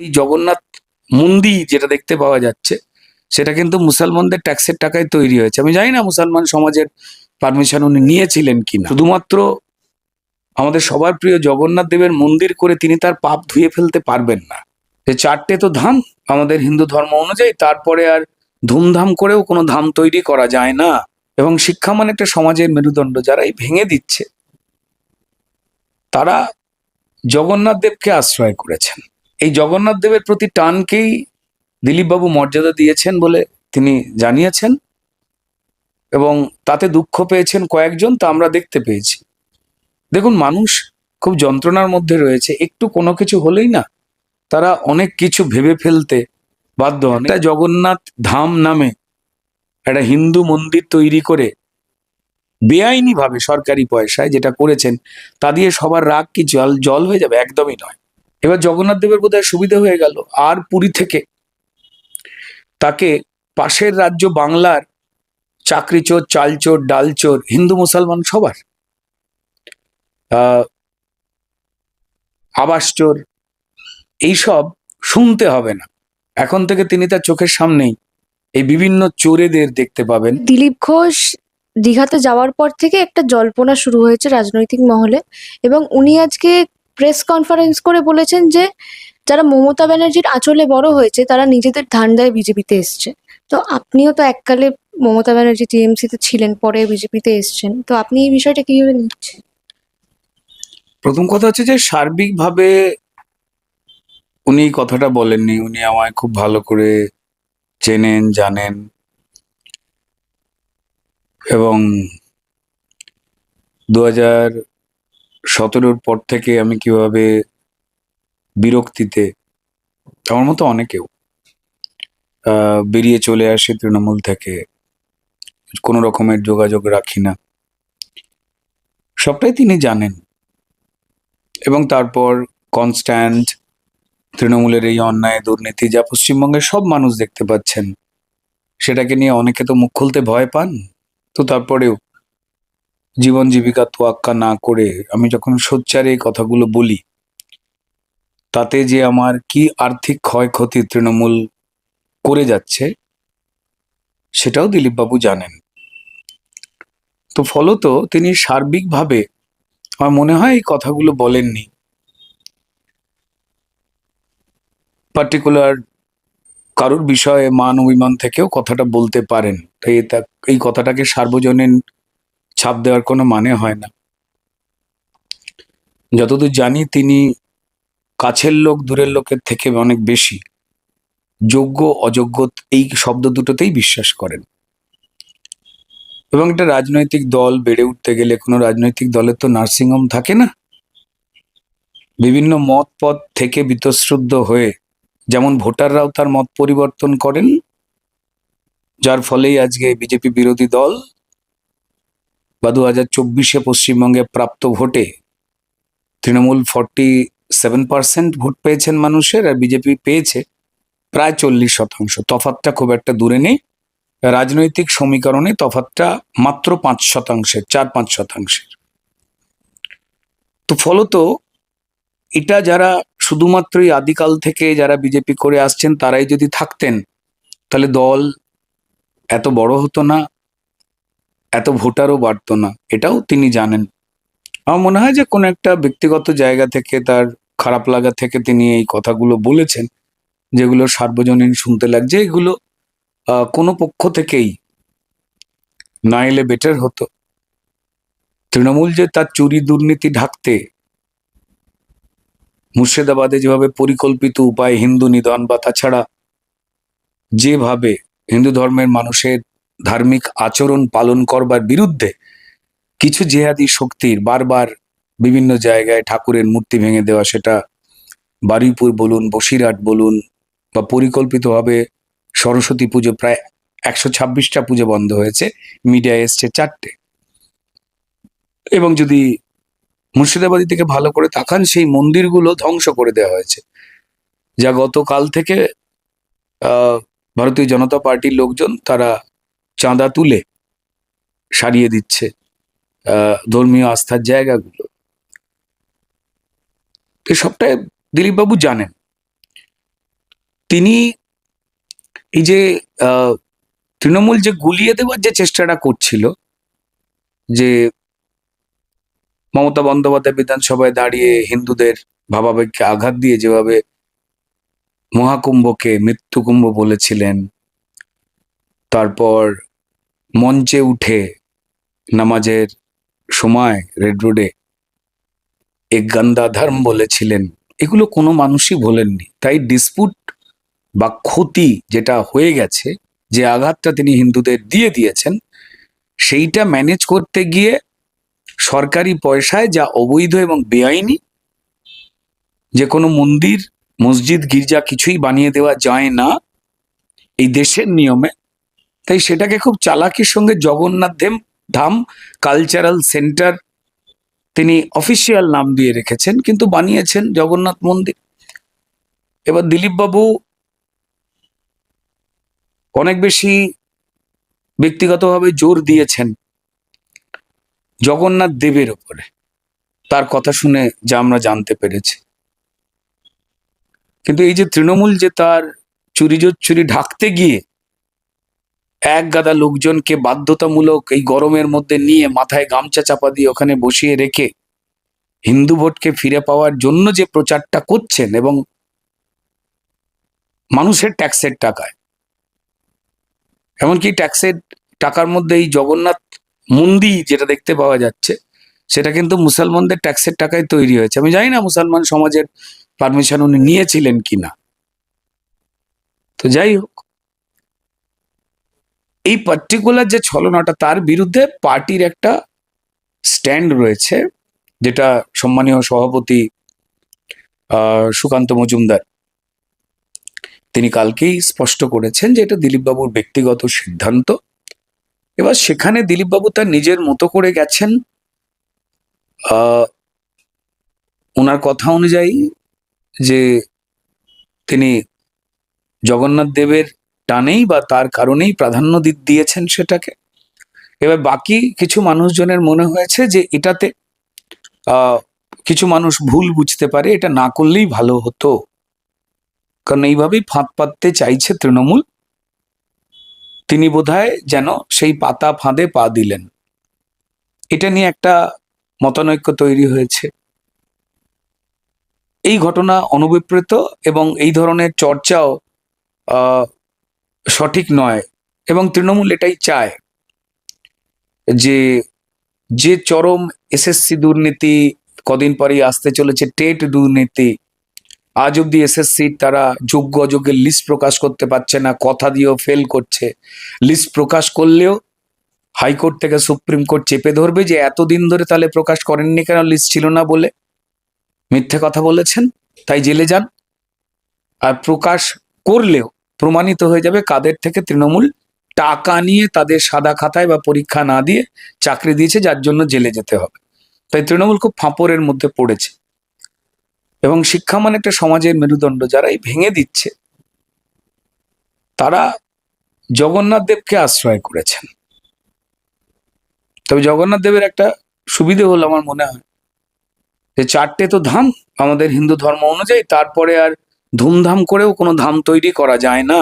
এই জগন্নাথ মন্দির যেটা দেখতে পাওয়া যাচ্ছে, সেটা কিন্তু মুসলমানদের ট্যাক্সের টাকায় তৈরি হয়েছে। আমি জানি না মুসলমান সমাজের পারমিশন উনি নিয়েছিলেন কিনা। শুধুমাত্র আমাদের সবার প্রিয় জগন্নাথ দেবের মন্দির করে তিনি তার পাপ ধুয়ে ফেলতে পারবেন না। যে চারটে তো ধাম আমাদের হিন্দু ধর্ম অনুযায়ী, তারপরে আর ধুমধাম করেও কোনো ধাম তৈরি করা যায় না। এবং শিক্ষা মানে একটা সমাজের মেরুদণ্ড যারা এই ভেঙে দিচ্ছে, তারা জগন্নাথ দেবকে আশ্রয় করেছেন। এই জগন্নাথ দেবের প্রতি টানকেই দিলীপবাবু মর্যাদা দিয়েছেন বলে তিনি জানিয়েছেন এবং তাতে দুঃখ পেয়েছেন কয়েকজন, তা আমরা দেখতে পেয়েছি। দেখুন, মানুষ খুব যন্ত্রণার মধ্যে রয়েছে, একটু কোনো কিছু হলেই না তারা অনেক কিছু ভেবে ফেলতে বাধ্য হন। এটা জগন্নাথ ধাম নামে একটা হিন্দু মন্দির তৈরি করে বেআইনি ভাবে সরকারি পয়সায় যেটা করেছেন, তা দিয়ে সবার রাগ কি জল জল হয়ে যাবে? একদমই নয়। এবার জগন্নাথ দেবের বোধহয় সুবিধা হয়ে গেল। আর পুরী থেকে তাকে পাশের রাজ্য বাংলার চাকরি চোর চাল চোর ডাল চোর হিন্দু, মুসলমান সবার আবাস চোর এইসব শুনতে হবে না। এখন থেকে তিনি তার চোখের সামনেই এই বিভিন্ন চোরেদের দেখতে পাবেন। দিলীপ ঘোষ দীঘাতে যাওয়ার পর থেকে একটা জল্পনা শুরু হয়েছে রাজনৈতিক মহলে এবং উনি আজকে প্রেস কনফারেন্স করে বলেছেন যে, যারা মমতা ব্যানার্জির আঁচলে বড় হয়েছে, তারা নিজেদের ধান্দায় বিজেপিতে এসছে। তো আপনিও তো এককালে মমতা ব্যানার্জি টিএমসিতে ছিলেন, পরে বিজেপিতে এসছেন। তো আপনি এই বিষয়টা কীভাবে নিচ্ছেন? প্রথম কথা হচ্ছে যে, সার্বিকভাবে উনি কথাটা বলেননি। উনি আমায় খুব ভালো করে চেনেন, জানেন। এবং দু হাজার সতেরোর পর থেকে আমি কীভাবে বিরক্তিতে, আমার মতো অনেকেও বেরিয়ে চলে আসে তৃণমূল থেকে, কোনো রকমের যোগাযোগ রাখি না। সবটাই তিনি জানেন। এবং তারপর কনস্ট্যান্ট তৃণমূলের এই অন্যায়, দুর্নীতি, যা পশ্চিমবঙ্গের সব মানুষ দেখতে পাচ্ছেন, সেটাকে নিয়ে অনেকে তো মুখ খুলতে ভয় পান। তো তারপরেও জীবন জীবিকা তোয়াক্কা না করে আমি যখন সোচ্চারে এই কথাগুলো বলি, তাতে যে আমার কি আর্থিক ক্ষয়ক্ষতি তৃণমূল করে যাচ্ছে, সেটাও দিলীপবাবু জানেন। তো ফলত তিনি সার্বিকভাবে আমার মনে হয় এই কথাগুলো বলেননি। পার্টিকুলার কারোর বিষয়ে মান অভিমান থেকেও কথাটা বলতে পারেন। তাই এই কথাটাকে সার্বজনীন ছাপ দেওয়ার কোনো মানে হয় না। যতদূর জানি তিনি কাছের লোক, দূরের লোকের থেকে অনেক বেশি। যোগ্য, অযোগ্য এই শব্দ দুটোতেই বিশ্বাস করেন। এবং একটা রাজনৈতিক দল, বেড়ে উঠতে গেলে কোনো রাজনৈতিক দলের তো নার্সিংহোম থাকে না। বিভিন্ন মত পথ থেকে বিতশ্রুদ্ধ হয়ে যেমন ভোটাররাও তার মত পরিবর্তন করেন, যার ফলেই আজকে বিজেপি বিরোধী দল বা দু হাজার চব্বিশে পশ্চিমবঙ্গে প্রাপ্ত ভোটে Trinamool forty seven percent vote পেয়েছেন মানুষের আর বিজেপি পেয়েছে প্রায় চল্লিশ শতাংশ। তফাতটা খুব একটা দূরে নেই। রাজনৈতিক সমীকরণে তফাতটা মাত্র পাঁচ শতাংশের, চার পাঁচ শতাংশের। তো ফলত এটা যারা শুধুমাত্রই আদিকাল থেকে যারা বিজেপি করে আসছেন, তারাই যদি থাকতেন, তাহলে দল এত বড় হতো না। এত ভোটারও বাড়তো না, এটাও তিনি জানেন। আমার মনে হয় যে কোনো একটা ব্যক্তিগত জায়গা থেকে, তার খারাপ লাগা থেকে তিনি এই কথাগুলো বলেছেন, যেগুলো সার্বজনীন শুনতে লাগছে, এগুলো কোনো পক্ষ থেকেই না এলে বেটার হতো। তৃণমূল যে তার চুরি দুর্নীতি ঢাকতে, মুর্শিদাবাদে যেভাবে পরিকল্পিত উপায় হিন্দু নিধন বা তাছাড়া যেভাবে হিন্দু ধর্মের মানুষের ধার্মিক আচরণ পালন করবার বিরুদ্ধে কিছু জেহাদি শক্তির বারবার বিভিন্ন জায়গায় ঠাকুরের মূর্তি ভেঙে দেওয়া, সেটা বারুইপুর বলুন, বসিরহাট বলুন, বা পরিকল্পিতভাবে সরস্বতী পুজো প্রায় একশো ছাব্বিশটা পুজো বন্ধ হয়েছে মিডিয়ায় এসছে চারটে। এবং যদি মুর্শিদাবাদী থেকে ভালো করে তাকান, সেই মন্দিরগুলো ধ্বংস করে দেওয়া হয়েছে। যা গতকাল থেকে ভারতীয় জনতা পার্টির লোকজন, তারা চাঁদা তুলে সারিয়ে দিচ্ছে ধর্মীয় আস্থার জায়গাগুলো। এসবটাই সবটাই দিলীপবাবু জানেন। তিনি এই যে তৃণমূল যে গুলিয়ে দেওয়ার যে চেষ্টাটা করছিল, যে মমতা বন্দ্যোপাধ্যায় বিধানসভায় দাঁড়িয়ে হিন্দুদের ভাবাবেগকে আঘাত দিয়ে যেভাবে মহাকুম্ভকে মৃত্যুকুম্ভ বলেছিলেন, তারপর মঞ্চে উঠে নামাজের সময় রেড রোডে এক গান্দা ধর্ম বলেছিলেন। এগুলো কোনো মানুষই বলেননি। তাই ডিসপুট বা ক্ষতি যেটা হয়ে গেছে, যে আঘাতটা তিনি হিন্দুদের দিয়ে দিয়েছেন, সেইটা ম্যানেজ করতে গিয়ে সরকারি পয়সায় যা অবৈধ এবং বেআইনি, যে কোনো মন্দির, মসজিদ, গির্জা কিছুই বানিয়ে দেওয়া যায় না। এই দেশের নিয়মে তাই সেটাকে খুব চালাকির সঙ্গে জগন্নাথ ধাম কালচারাল সেন্টার তিনি অফিসিয়াল নাম দিয়ে রেখেছেন, কিন্তু বানিয়েছেন জগন্নাথ মন্দির। এবার দিলীপবাবু অনেক বেশি ব্যক্তিগতভাবে জোর দিয়েছেন জগন্নাথ দেবের ওপরে তার কথা শুনে যা আমরা জানতে পেরেছি। কিন্তু এই যে তৃণমূল যে তার চুরি চুরি ঢাকতে গিয়ে এক গাদা লোকজনকে বাধ্যতামূলক এই গরমের মধ্যে নিয়ে মাথায় গামছা চাপা দিয়ে ওখানে বসিয়ে রেখে হিন্দু ভোটকে ফিরে পাওয়ার জন্য যে প্রচারটা করছেন এবং মানুষের ট্যাক্সের টাকায়। এমনকি ট্যাক্সের টাকার মধ্যে এই জগন্নাথ মন্দির যেটা দেখতে পাওয়া যাচ্ছে, সেটা কিন্তু মুসলমানদের ট্যাক্সের টাকায় তৈরি হয়েছে। আমি জানি না মুসলমান সমাজের পারমিশন উনি নিয়েছিলেন কিনা। তো যাই হোক এই পার্টিকুলার যে ছলনাটা, তার বিরুদ্ধে পার্টির একটা স্ট্যান্ড রয়েছে, যেটা সম্মানীয় সভাপতি সুকান্ত মজুমদার, তিনি কালকেই স্পষ্ট করেছেন যে এটা দিলীপবাবুর ব্যক্তিগত সিদ্ধান্ত। এবার সেখানে দিলীপবাবু তার নিজের মতো করে গেছেন ওনার কথা অনুযায়ী যে তিনি জগন্নাথ দেবের টানেই বা তার কারণেই প্রাধান্য দিয়েছেন সেটাকে। এবার বাকি কিছু মানুষজনের মনে হয়েছে যে এটাতে কিছু মানুষ ভুল বুঝতে পারে, এটা না করলেই ভালো হতো। কারণ এইভাবেই ফাঁদ পাততে চাইছে তৃণমূল। তিনি বোধহয় যেন সেই পাতা ফাঁদে পা দিলেন। এটা নিয়ে একটা মতানৈক্য তৈরি হয়েছে। এই ঘটনা অনুবিপ্রেত এবং এই ধরনের চর্চাও সঠিক নয় এবং তৃণমূল এটাই চায় যে যে চরম এসএসসি দুর্নীতি কদিন পরেই আসতে চলেছে, টেট দুর্নীতি, আজ অব্দি এসএসসি তারা যোগ্য অযোগ্যের লিস্ট প্রকাশ করতে পারছে না, কথা দিয়েও ফেল করছে। লিস্ট প্রকাশ করলেও হাইকোর্ট থেকে সুপ্রিম কোর্ট চেপে ধরবে যে, এতদিন ধরে তাহলে প্রকাশ করেননি কেন লিস্ট ছিল না বলে? মিথ্যে কথা বলেছেন, তাই জেলে যান। আর প্রকাশ করলেও প্রমাণিত হয়ে যাবে কাদের থেকে তৃণমূল টাকা নিয়ে তাদের সাদা খাতায় বা পরীক্ষা না দিয়ে চাকরি দিয়েছে, যার জন্য জেলে যেতে হবে। তাই তৃণমূল খুব ফাঁপড়ের মধ্যে পড়েছে। এবং শিক্ষা মানে একটা সমাজের মেরুদণ্ড, যারা এই ভেঙে দিচ্ছে, তারা জগন্নাথ দেবকে আশ্রয় করেছেন। তবে জগন্নাথ দেবের একটা সুবিধে হলো, আমার মনে হয়, যে চারটে তো ধাম আমাদের হিন্দু ধর্ম অনুযায়ী, তারপরে আর ধুমধাম করেও কোনো ধাম তৈরি করা যায় না।